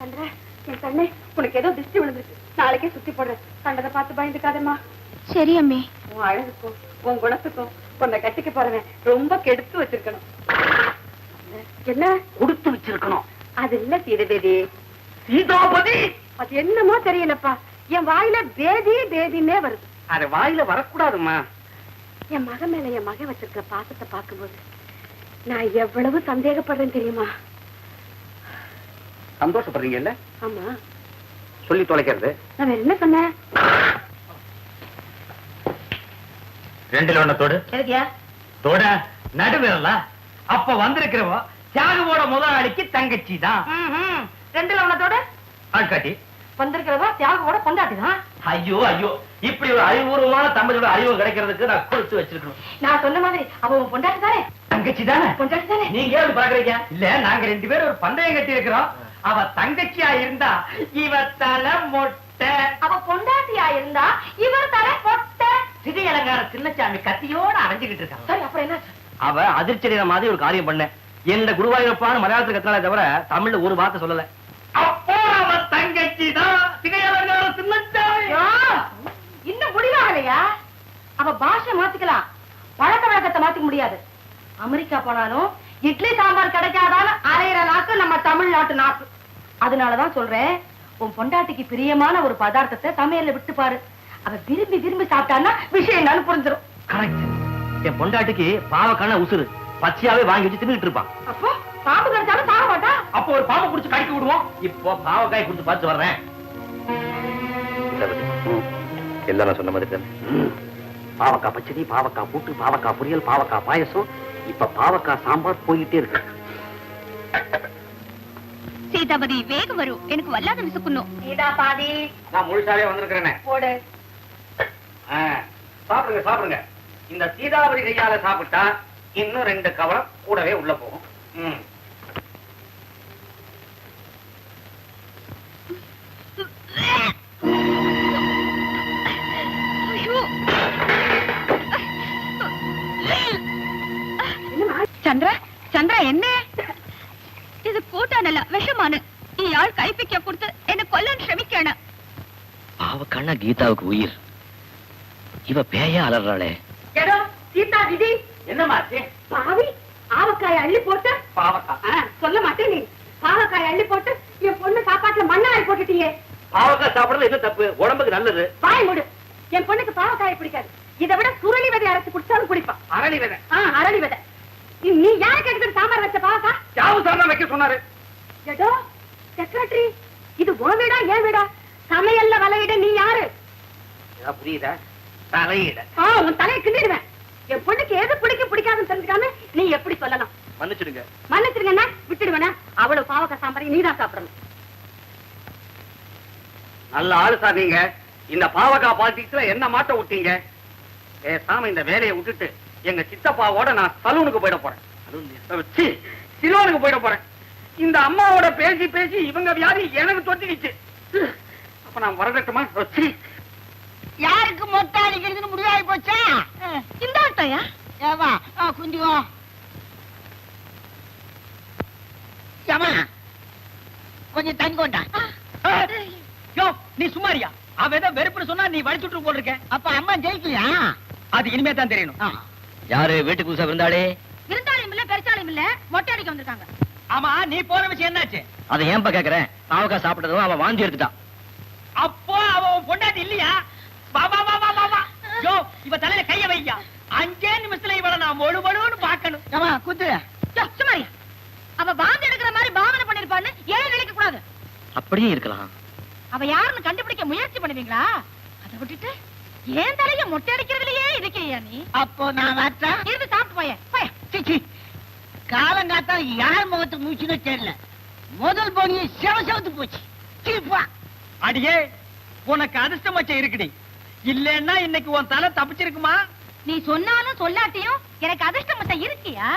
சந்திரா, என் கண்ணே உனக்கு ஏதோ திருஷ்டி விழுந்துருக்கு. நாளைக்கே சுத்தி போடுறேன். கண்டதை பார்த்து பயந்துக்காதம்மா. சரி அம்மே. உன் அழகுக்கும் உன் குணத்துக்கும் உன்னை கட்டிக்க போறவன் ரொம்ப கெடுத்து வச்சிருக்கணும். என்ன? கொடுத்து வச்சிருக்கணும். அது இல்ல சீதாபதி! அது என்னமோ தெரியலப்பா. என் வாயில பேதி பேதின்னே வருது. அது வாயில வரக்கூடாதும்மா. என் மகன் மேல என் மகன் வச்சிருக்கிற பாசத்தை பார்க்கும்போது நான் எவ்வளவு சந்தேகப்படுறேன் தெரியுமா? சந்தோஷப்படுறீங்கல்ல? ஆமா. சொல்லி தொலைக்கிறது. நான் என்ன சொன்னேன்? ரெண்டுல ஒண்ண தோடு. எதுக்கியா? தோட நடுவிரலா? அப்ப வந்திருக்கிறவ தியாகவோட முதலாளிக்கு தங்கச்சி தான். ரெண்டுல உனத்தோட ஆட்காட்டி வந்திருக்கிறவா தியாகோட கொண்டாட்டிதான் ஐயோ ஐயோ. இப்படி ஒரு அறிவுபூர்வமான தமிழோட அறிவு கிடைக்கிறதுக்கு நான் கொடுத்து வச்சிருக்கணும். நான் சொன்ன மாதிரி அவ பொண்டாட்டி தானே? தங்கச்சி தானே? பொண்டாட்டி தானே? நீங்க ஏன் பாக்குறீங்க இல்ல நாங்க ரெண்டு பேரும் ஒரு பந்தயம் கட்டி இருக்கிறோம் அவ தங்கச்சியா இருந்தா இவ தலை மொட்டை. அவ பொண்டாட்டியா இருந்தா இவர் தர பொட்ட சிகை அலங்கார சின்னச்சாமி கத்தியோட அரைஞ்சுக்கிட்டு இருக்கான் சரி அப்புறம் என்ன அவ அதிர்ச்சி மாதிரி ஒரு காரியம் பண்ண. என்ன குருவாயூரப்பான்னு மலையாளத்துல கத்தினாலே தவிர தமிழ்ல ஒரு வார்த்தை சொல்லல. அப்போ அவ தங்கச்சி தான் சிகை அலங்கார சின்னச்சாமி இன்னும் முடிவாகலையா? அவ பாஷை மாத்திக்கலாம். பழக்க வழக்கத்தை மாத்திக்க முடியாது. அமெரிக்கா போனாலும் இட்லி சாம்பார் கிடைக்காதாலும் அரையிற நாக்கு நம்ம தமிழ்நாட்டு நாக்கு. அதனாலதான் சொல்றேன் உன் பொண்டாட்டிக்கு பிரியமான ஒரு பதார்த்தத்தை சமையல்ல விட்டு பாரு. அவ விரும்பி விரும்பி சாப்பிட்டான்னா விஷயம் என்னன்னு புரிஞ்சிடும் கரெக்ட் என் பொண்டாட்டிக்கு பாவக்கான உசுறு பச்சையாவே வாங்கி வச்சு தின்னுட்டு இருப்பான் அப்போ பாம்பு கிடைச்சாலும் சாக மாட்டா? அப்போ ஒரு பாம்பை புடிச்சு கடிக்க விடுவோம். இப்போ பாவக்காய் கொடுத்து பார்த்து வர்றேன். எல்லாம் நான் சொன்ன மாதிரி தானே? பாவக்காய் பச்சடி பாவக்காய் கூட்டு பாவக்காய் பொரியல் பாவக்காய் பாயசம் இப்ப பாவக்காய் சாம்பார் போயிட்டே இருக்கு. சீதாபதி வேகம் வரும். எனக்கு வல்லாத விசுக்கணும் நீதா பாதி நான் முழுசாவே வந்திருக்கிறேனே. போடு. சாப்பிடுங்க சாப்பிடுங்க. இந்த சீதாபதி கையால சாப்பிட்டா இன்னும் ரெண்டு கவலம் கூடவே உள்ள போகும். ம். சந்திரா சந்திரா என்ன? இது கூட்டானல்ல விஷமான. இயாள் கைப்பிக்க கொடுத்து என்ன கொல்லன் சிரமிக்கான பாவக்கண்ணா கீதாவுக்கு உயிர். இவ பேயா அலறாளே. எடோ சீதா விதி. என்ன மாச்சு பாவி ஆவக்காய அள்ளி போட்டு. பாவக்கா. சொல்ல மாட்டேன் நீ. பாவக்காய அள்ளி போட்டு என் பொண்ணு சாப்பாட்டுல மண்ணாய் போட்டுட்டியே. பாவக்காய் சாப்பிடுறது என்ன தப்பு? உடம்புக்கு நல்லது. பாய் முடு. என் பொண்ணுக்கு பாவக்காய் பிடிக்காது. இதை விட சுரளி வெதை அரைச்சு குடிச்சாலும் குடிப்பான். அரளி விதை. அரளி வெதை. நீ- நீ யாருக்கு எடுத்துட்டு சாம்பார் வச்ச பாவக்கா? யாவு சார் தான் வைக்க சொன்னாரு? எடோ செக்ரட்டரி இது உன் வீடா என் வீடா? சமையல்ல வலையிட நீ யாரு? புரியுதா? தலையிட. ஆ, உன் தலையை கிண்டிடுவேன். என் பொண்ணுக்கு எது பிடிக்கும் பிடிக்காதுன்னு தெரிஞ்சுக்காம நீ எப்படி சொல்லலாம்? மன்னிச்சிடுங்க. மன்னிச்சிருங்கன்னா விட்டுடுவேனா? அவ்வளவு பாவக்காய் சாம்பாரை நீதான் சாப்பிடணும். நல்ல ஆளு சார் நீங்க. இந்த பாவக்காய் பாலிடிக்ஸ்ல என்ன மாட்ட விட்டீங்க? பேசாம இந்த வேலையை விட்டுட்டு எங்க சித்தப்பாவோட நான் சலூனுக்கு போயிட போறேன். சிலோனுக்கு போயிட போறேன். இந்த அம்மாவோட பேசி பேசி இவங்க வியாதி எனக்கு தொத்திக்கிச்சு. அப்ப நான் வரட்டுமா. யாருக்கு மொட்டை அடிக்கிறதுன்னு முடிவாகி போச்சா? இந்த ஆட்டையா ஏவா குந்திவா ஏமா கொஞ்சம் கொண்டா யோ நீ சும்மாரியா அவ ஏதோ வெறுப்புன்னு சொன்னா நீ வலிச்சுட்டு போல் இருக்க. அப்ப அம்மா ஜெயிக்கலையா? அது இனிமே தான் தெரியணும். யாரு வீட்டுக்கு புதுசா இருந்தாலே விருந்தாளியும் இல்ல பெருச்சாளியும் இல்ல. மொட்டை அடிக்க வந்திருக்காங்க. ஆமா நீ போன விஷயம் என்னாச்சு? அதை ஏன்பா கேக்குறேன்? பாவக்காய் சாப்பிட்டதும் அவன் வாந்தி எடுத்துட்டான். அப்போ அவ உன் பொண்டாட்டி இல்லையா? வா வா வா வா வா வா. யோ இவ தலையில கைய வையா. அஞ்சே நிமிஷத்துல இவள நான் ஒழு ஒழுன்னு பாக்கணும் ஏமா குத்து யோ, சும்மாரியா அவ பாந்து எடுக்கிற மாதிரி பாவனை பண்ணிருப்பான்னு ஏன் நினைக்க கூடாது? அப்படியே இருக்கலாம். அவ யாருன்னு கண்டுபிடிக்க முயற்சி பண்ணுவீங்களா? அதை விட்டுட்டு ஏன் தலைய மொட்டை அடிக்கிறதுலயே இருக்கியா நீ? அப்போ நான் வரட்டேன் இருந்து சாப்பிட்டு போய போய. சிச்சி காலங்காத்தா யார் முகத்துக்கு மூச்சுன்னு தெரியல. முதல் போனிய செவ செவத்து போச்சு. சீப்பா அடியே உனக்கு அதிர்ஷ்டம் வச்ச இருக்குடி. இல்லன்னா இன்னைக்கு உன் தலை தப்பிச்சிருக்குமா? நீ சொன்னாலும் சொல்லாட்டியும் எனக்கு அதிர்ஷ்டம் மட்டும் இருக்கியா?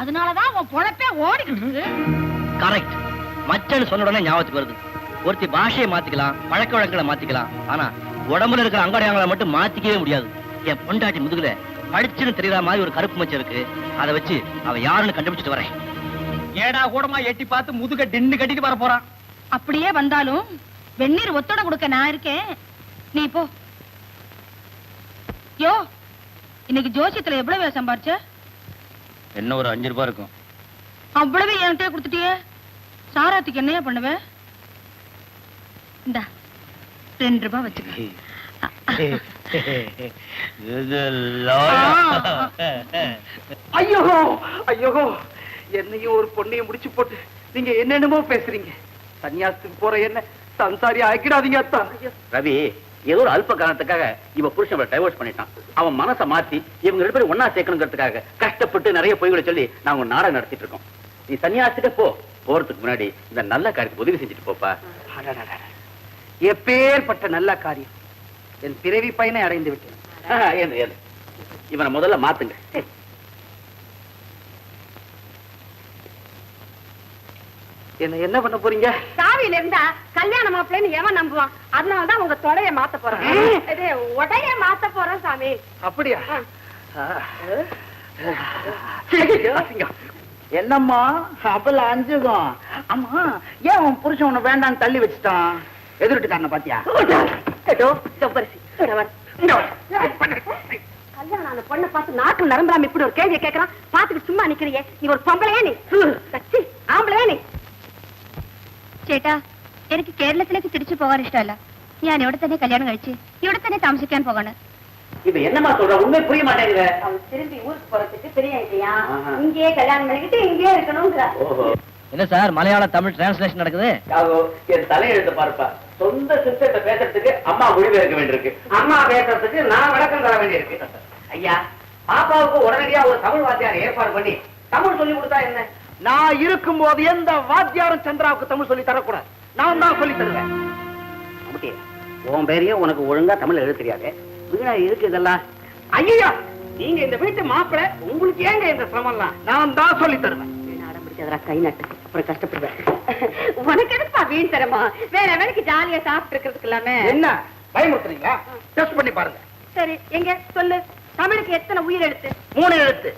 அதனாலதான் உன் பொழப்பே ஓடிக்கிட்டு கரெக்ட் மச்சன்னு சொன்ன உடனே ஞாபகத்துக்கு வருது. ஒருத்தி பாஷையை மாத்திக்கலாம் பழக்க வழக்கங்களை மாத்திக்கலாம். ஆனா உடம்புல இருக்கிற அங்கடையாங்களை மட்டும் மாத்திக்கவே முடியாது. என் பொண்டாட்டி முதுகுல பளிச்சுன்னு தெரியற மாதிரி ஒரு கருப்பு மச்சம் இருக்கு. அதை வச்சு அவ யாருன்னு கண்டுபிடிச்சிட்டு வரேன். ஏடா கூடமா எட்டி பார்த்து முதுக டின்னு கட்டிட்டு வர போறான். அப்படியே வந்தாலும் வெந்நீர் ஒத்தடம் கொடுக்க நான் இருக்கேன். நீ போ. யோ இன்னைக்கு ஜோசியத்துல எவ்வளவு சம்பாரிச்ச? என்ன ஒரு அஞ்சு ரூபாய் இருக்கும். அவ்வளவு என்கிட்ட கொடுத்துட்டியே. சாராத்துக்கு என்னையா பண்ணுவ? இந்தா. ரெண்டு ரூபாய் வச்சுக்க. ஐயோ ஐயோ. என்னையும் ஒரு பொண்ணையும் முடிச்சு போட்டு நீங்க என்னென்னமோ பேசுறீங்க. சன்னியாசத்துக்கு போற என்ன? சம்சாரி ஆக்கிடாதீங்க அத்தா. ரவி ஏதோ ஒரு அல்ப காரணத்துக்காக இவ புருஷன் டைவர்ஸ் பண்ணிட்டான். அவன் மனசை மாத்தி இவங்க ரெண்டு பேரும் ஒன்னா சேர்க்கணுங்கிறதுக்காக கஷ்டப்பட்டு நிறைய பொய்களை சொல்லி நாங்க நாடகம் நடத்திட்டு இருக்கோம். நீ சன்னியாசிட்ட போ. போறதுக்கு முன்னாடி இந்த நல்ல காரியத்துக்கு உதவி செஞ்சுட்டு போப்பா. எப்பேற்பட்ட நல்ல காரியம். என் பிறவி பயனை அடைந்து விட்டேன். இவனை முதல்ல மாத்துங்க. என்ன என்ன பண்ண போறீங்க? சாவியில இருந்தா கல்யாண மாப்பிள்ளைன்னு எவன் நம்புவான்? அதனாலதான் உங்க தொடைய மாத்த போறேன். உடைய மாத்த போறேன் சாமி. அப்படியா. என்னம்மா அப்பல அஞ்சுகம் ஆமா ஏன் உன் புருஷன் உன்னை வேண்டாம்னு தள்ளி வச்சுட்டான்? எதிர்ட்டுக்காரன பாத்தியா ஏதோ செவ்வரிசி இங்க வர. இங்க வா. கல்யாணம் ஆன பொண்ணை பார்த்து நாக்கு நரம்புறாம இப்படி ஒரு கேள்வியை கேட்கறான் பார்த்துட்டு சும்மா நிக்கிறியே நீ ஒரு பொம்பளையா நீ கச்சி ஆம்பளையா நீ ചേട്ടാ എനിക്ക് കേരളത്തിലേക്ക് തിരിച്ചു പോകാൻ ഇഷ്ടമല്ല ഞാൻ ഇവിടെ തന്നെ കല്യാണം കഴിച്ച് ഇവിടെ തന്നെ താമസിക്കാൻ പോകാണ് இப்ப என்னம்மா சொல்ற உண்மை புரிய மாட்டேங்குது அவன் திரும்பி ஊருக்கு போறதுக்கு பெரிய ஐடியா ஆஹா. இங்கேயே கல்யாணம் பண்ணிக்கிட்டு இங்கேயே இருக்கணுங்கிற ஓஹோ என்ன சார் மலையாள தமிழ் டிரான்ஸ்லேஷன் நடக்குது யாகோ என் தலையெழுத்து பார்ப்பா சொந்த சிஸ்டத்தை பேசுறதுக்கு அம்மா மொழிபெயர்க்க வேண்டியிருக்கு. அம்மா பேசுறதுக்கு நான் விளக்கம் தர வேண்டியிருக்கு. ஐயா பாப்பாவுக்கு உடனடியா ஒரு தமிழ் வாத்தியார் ஏற்பாடு பண்ணி தமிழ் சொல்லி கொடுத்தா என்ன? நான் இருக்கும்போது எந்த வாத்தியாரும் சந்திராவுக்கு தமிழ் சொல்லி தரக்கூடாது. நான் தான் சொல்லி தருவேன். அமுட்டி, உன் பேரையே உனக்கு ஒழுங்கா தமிழ் எழுத தெரியாது வீணா இருக்கு இதெல்லாம்? ஐயா நீங்க இந்த வீட்டு மாப்பிளை உங்களுக்கு ஏங்க இந்த சிரமம்லாம்? நான் தான் சொல்லி தருவேன். கை நட்டு. அப்புறம் கஷ்டப்படுவேன். உனக்கு எதுப்பா வீண் தரமா வேற வேலைக்கு ஜாலியா சாப்பிட்டு இருக்கிறதுக்கு இல்லாம என்ன? பயமுறுத்துறீங்களா? டெஸ்ட் பண்ணி பாருங்க. சரி எங்க? சொல்லு. தமிழுக்கு எத்தனை உயிர் எழுத்து? மூணு எழுத்து.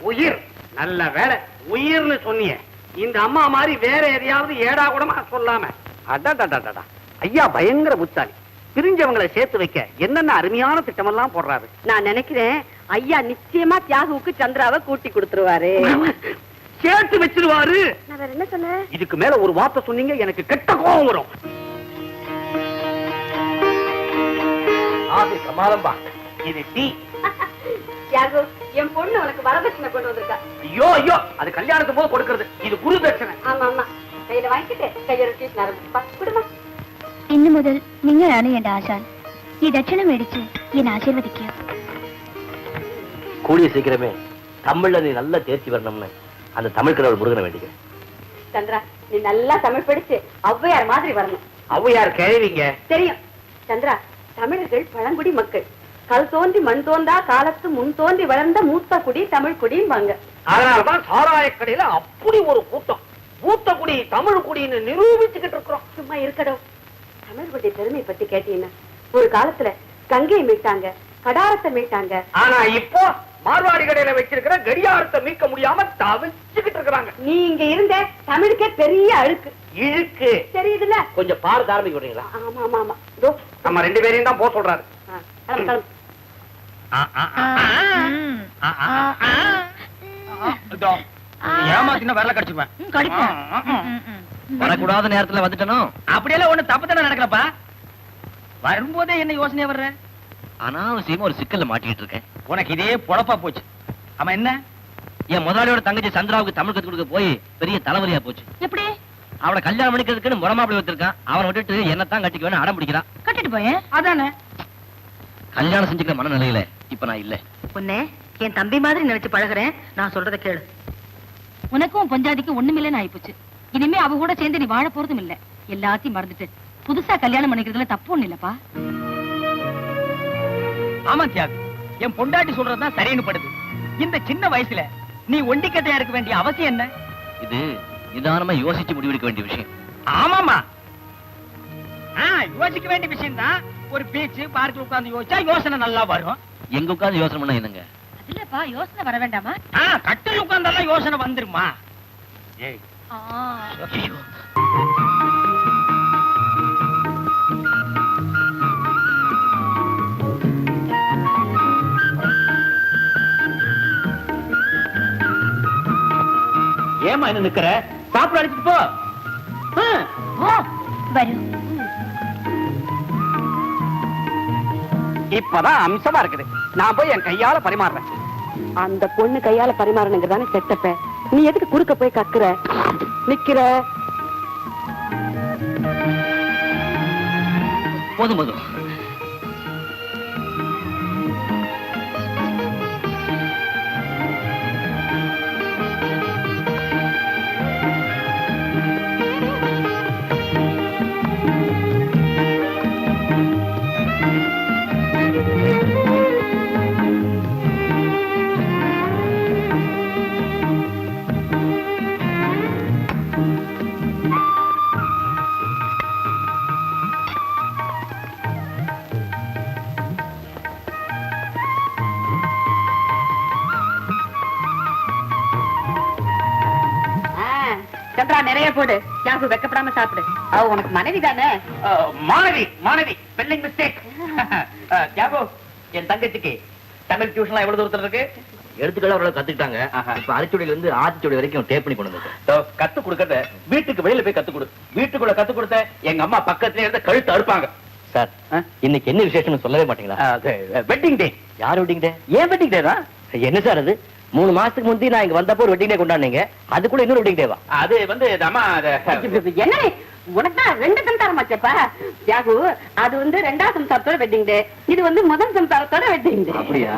உயிர். நல்ல வேலை. உயிர்னு சொன்னீங்க இந்த அம்மா மாதிரி வேற எதையாவது ஏடா கூடமா சொல்லாம. அடடடடடா ஐயா பயங்கர புத்தாளி. பிரிஞ்சவங்களை சேர்த்து வைக்க என்னென்ன அருமையான திட்டமெல்லாம் போடுறாரு? நான் நினைக்கிறேன் ஐயா நிச்சயமா தியாகுவுக்கு சந்திராவை கூட்டி கொடுத்துருவாரு. சேர்த்து வச்சிருவாரு நான் வேற என்ன சொன்னேன் இதுக்கு மேல ஒரு வார்த்தை சொன்னீங்க எனக்கு கெட்ட கோபம் வரும் ஆதி பிரமாதம் பா இது டீ தியாகு என் பொண்ணு உனக்கு வரதட்சணை கொண்டு வந்திருக்கா ஐயோ ஐயோ அது கல்யாணத்துக்கு போது கொடுக்கறது இது குரு தட்சணை ஆமா ஆமா கையில வாங்கிட்டு கையொரு நரம்பு குடுமா ഇന്നു മുതൽ നിങ്ങളാണ് എന്റെ ആശാൻ ഈ ദക്ഷിണ മേടിച്ച് എന്നെ ആശീർവദിക്കുക கூடிய சீக்கிரமே தமிழ்ல நீ நல்லா தேர்ச்சி வரணும்னு அந்த தமிழ் கடவுள் முருகனை வேண்டிக்கிறேன் சந்திரா நீ நல்லா தமிழ் படிச்சு ஔவையார் மாதிரி வரணும். ஔவையார் கேள்விங்க தெரியும். சந்திரா தமிழர்கள் பழங்குடி மக்கள். கல் தோன்றி மண் தோன்றா காலத்து முன் தோன்றி வளர்ந்த மூத்த குடி தமிழ் குடிம்பாங்க அதனாலதான் சாராய கடையில அப்படி ஒரு கூட்டம். மூத்த குடி தமிழ் குடின்னு நிரூபிச்சுக்கிட்டு இருக்கிறோம். சும்மா இருக்கடும் தமிழர்களுடைய பெருமை பத்தி கேட்டீங்கன்னா ஒரு காலத்துல கங்கையை மீட்டாங்க கடாரத்தை மீட்டாங்க. ஆனா இப்போ மார்வாடி கடையில வச்சிருக்கிற கடியாரத்தை மீட்க முடியாம தவிச்சுக்கிட்டு இருக்கிறாங்க நீ இங்க இருந்த தமிழுக்கே பெரிய அழுக்கு இழுக்கு தெரியுதுல்ல கொஞ்சம் பாரு ஆரம்பிக்க விடுறீங்களா ஆமா ஆமா ஆமா நம்ம ரெண்டு பேரையும் தான் போக சொல்றாரு. ஏமாத்தினா வரல கடிச்சுப்பேன் வரக்கூடாத நேரத்துல வந்துட்டனோ அப்படியெல்லாம் ஒண்ணு தப்பு தானே நடக்கலப்பா வரும்போதே என்ன யோசனை வர்ற அனாவசியமா ஒரு சிக்கல்ல மாட்டிக்கிட்டு இருக்கேன் உனக்கு இதே பொழப்பா போச்சு. ஆமா என்ன? என் முதலாளியோட தங்கச்சி சந்திராவுக்கு தமிழ் கத்து கொடுக்க போய் பெரிய தலைவலியா போச்சு. எப்படி? அவனை கல்யாணம் பண்ணிக்கிறதுக்குன்னு முறமாப்பிளை வச்சிருக்கான் அவனை விட்டுட்டு என்னத்தான் கட்டிக்குவேன்னு அடம் பிடிக்கிறான். கட்டிட்டு போயேன். அதானே? கல்யாணம் செஞ்சுக்கிற மனநிலையில இப்ப நான் இல்ல. உன்னை என் தம்பி மாதிரி நினைச்சு பழகுறேன். நான் சொல்றத கேளு. உனக்கும் பொஞ்சாதிக்கு ஒண்ணுமில்லைன்னு ஆயிப்போச்சு. இனிமே அவ கூட சேர்ந்து நீ வாழ போறதும் இல்ல. எல்லாத்தையும் மறந்துட்டு. புதுசா கல்யாணம் பண்ணிக்கிறதுல தப்பு ஒண்ணு இல்லப்பா. ஆமா தியாகு. என் பொண்டாட்டி சொல்றதுதான் சரின்னு படுது. இந்த சின்ன வயசுல நீ ஒண்டிக்கட்டையா இருக்க வேண்டிய அவசியம் என்ன? இது நிதானமா யோசிச்சு முடிவெடுக்க வேண்டிய விஷயம். ஆமாமா ஆ, யோசிக்க வேண்டிய விஷயம் தான் ஒரு பீச் பார்க்ல உட்கார்ந்து யோசிச்சா யோசனை நல்லா வரும். எங்க உட்கார்ந்து யோசனை பண்ணா என்னங்க? அதுலப்பா யோசனை வர வேண்டாமா? ஆ, கட்டில் உட்கார்ந்தாலும் யோசனை வந்துருமா? ஏய் ஏமா என்ன நிக்கிற? சாப்பிட அடிச்சிட்டு போ. வரும். இப்பதான் அம்சமா இருக்குது. நான் போய் என் கையால பரிமாறுறேன். அந்த பொண்ணு கையால பரிமாறணுங்கிறதானே செட்டப்ப நீ எதுக்கு குறுக்க போய் கக்குற? நிக்கிற? போதும் போதும். சந்திரா நிறைய போடு. யாகு வெக்கப்படாம சாப்பிடு. அவ உனக்கு மனைவி தானே? மாணவி மாணவி. ஸ்பெல்லிங் மிஸ்டேக் ஜாபோ என் தங்கச்சிக்கு தமிழ் டியூஷன்லாம் எவ்வளவு தூரத்துல இருக்கு? எழுத்துக்கள் ஓரளவு கத்துக்கிட்டாங்க. ஆஹா. இப்ப அரைச்சுடியில இருந்து ஆத்திச்சுடி வரைக்கும் டேப் பண்ணி கொண்டு கத்து கொடுக்கறத வீட்டுக்கு வெளியில போய் கத்து கொடு. வீட்டுக்குள்ள கத்து கொடுத்த எங்க அம்மா பக்கத்துல இருந்து கழுத்து அறுப்பாங்க. சார் இன்னைக்கு என்ன விசேஷம்னு சொல்லவே மாட்டீங்களா? வெட்டிங் டே யார் வெட்டிங் டே ஏன் வெட்டிங் டே தான்? என்ன சார் அது? மூணு மாசத்துக்கு முந்தி நான் இங்க வந்தப்போ ஒரு வெட்டிங் டே கொண்டாடுனீங்க. அது கூட இன்னொரு வெட்டிங் டேவா அது வந்து அம்மா என்ன ரெண்டு சம்சாரம் ஆச்சப்பா யாகு அது வந்து ரெண்டாவது சம்சாரத்தோட வெட்டிங் டே இது வந்து முதல் சம்சாரத்தோட வெட்டிங் டே அப்படியா?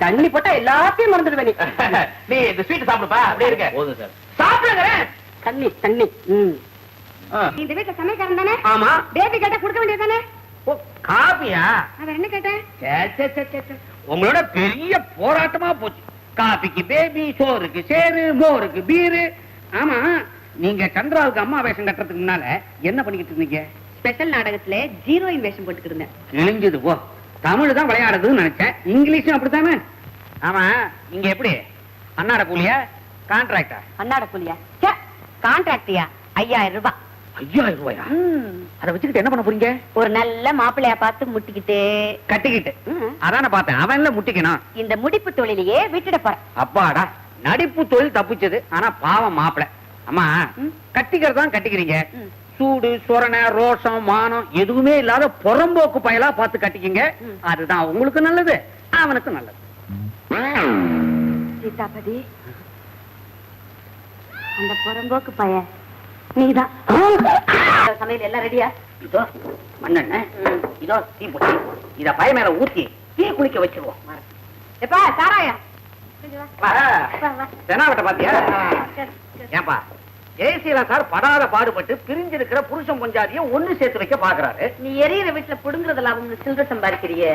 தண்ணி போட்டா எல்லாத்தையும் மறந்துடுவே நீ நீ இந்த ஸ்வீட் சாப்பிடுப்பா அப்படியே இருக்க. போதும் சார். சாப்பிடுங்க தண்ணி தண்ணி ம். ஆ. இந்த வீட்டுல சமையல்காரன் தானே? ஆமா. பேபி கேட்டா கொடுக்க வேண்டியது தானே? ஓ, காபியா அவன் என்ன கேட்டேன். உங்களோட பெரிய போராட்டமா போச்சு. காபிக்கு பேபி சோறுக்கு சேரு மோருக்கு பீரு. ஆமா நீங்க சந்திராவுக்கு அம்மா வேஷம் கட்டுறதுக்கு முன்னால என்ன பண்ணிக்கிட்டு இருந்தீங்க? ஸ்பெஷல் நாடகத்துல ஜீரோயின் வேஷம் போட்டுக்கிட்டு இருந்தேன். கிழிஞ்சது போ. தமிழ் தான் விளையாடுறதுன்னு நினைச்சேன். இங்கிலீஷும் அப்படித்தானே? ஆமா இங்க எப்படி? அன்னாட கூலியா? கான்ட்ராக்டா அன்னாட கூலியா? கான்ட்ராக்டியா ஐயாயிரம் ரூபாய். ஐயாயிரம் ரூபாயா அதை வச்சுக்கிட்டு என்ன பண்ண போறீங்க? ஒரு நல்ல மாப்பிள்ளைய பார்த்து முட்டிக்கிட்டு. கட்டிக்கிட்டு. அதான பார்த்தேன். அவன்ல முட்டிக்கணும்? இந்த முடிப்பு தொழிலையே விட்டுட போறேன். அப்பாடா நடிப்பு தொழில் தப்பிச்சது. ஆனா பாவம் மாப்பிள. அம்மா ம். கட்டிக்கிறது தான் கட்டிக்கிறீங்க. சூடு சொரணை ரோஷம் மானம் எதுவுமே இல்லாத புறம்போக்கு பயலா பார்த்து கட்டிக்கிங்க. அதுதான் உங்களுக்கு நல்லது அவனுக்கு நல்லது. சீதாபதி அந்த புறம்போக்கு பையன் நீதான். சமையல் எல்லாம் ரெடியா? இதோ மண்ணெண்ண இதோ தீ பொட்டி. இத பய மேல ஊத்தி தீ குளிக்க வச்சிருவோம். எப்பா சாராயா வா, வா. தெனாவட்ட பாத்தியா? சரி, சரி. ஏன்பா ஜெயசீலா சார் படாத பாடுபட்டு பிரிஞ்சிருக்கிற புருஷன் பஞ்சாதியும் ஒண்ணு சேர்த்து வைக்க பாக்குறாரு. நீ எரியற வீட்டுல புடுங்குறதுல அவங்க சில்லற சம்பாதிக்கிறியே?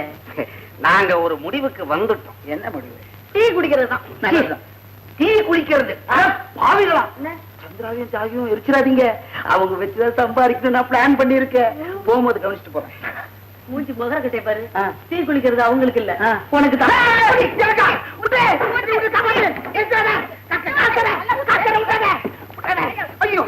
நாங்க ஒரு முடிவுக்கு வந்துட்டோம். என்ன முடிவு? டீ குடிக்கிறது தான். டீ குளிக்கிறது. அட, பாவிகளா. சந்திராவையும் சாவியும் எரிச்சிடாதீங்க. அவங்க வச்சுதான் சம்பாதிக்கணும் நான் பிளான் பண்ணிருக்கேன் போகும்போது கவனிச்சுட்டு போறேன். மூஞ்சி முகர கிட்டே பாரு. டீ குளிக்கிறது அவங்களுக்கு இல்ல. உனக்கு தான். ஐயோ.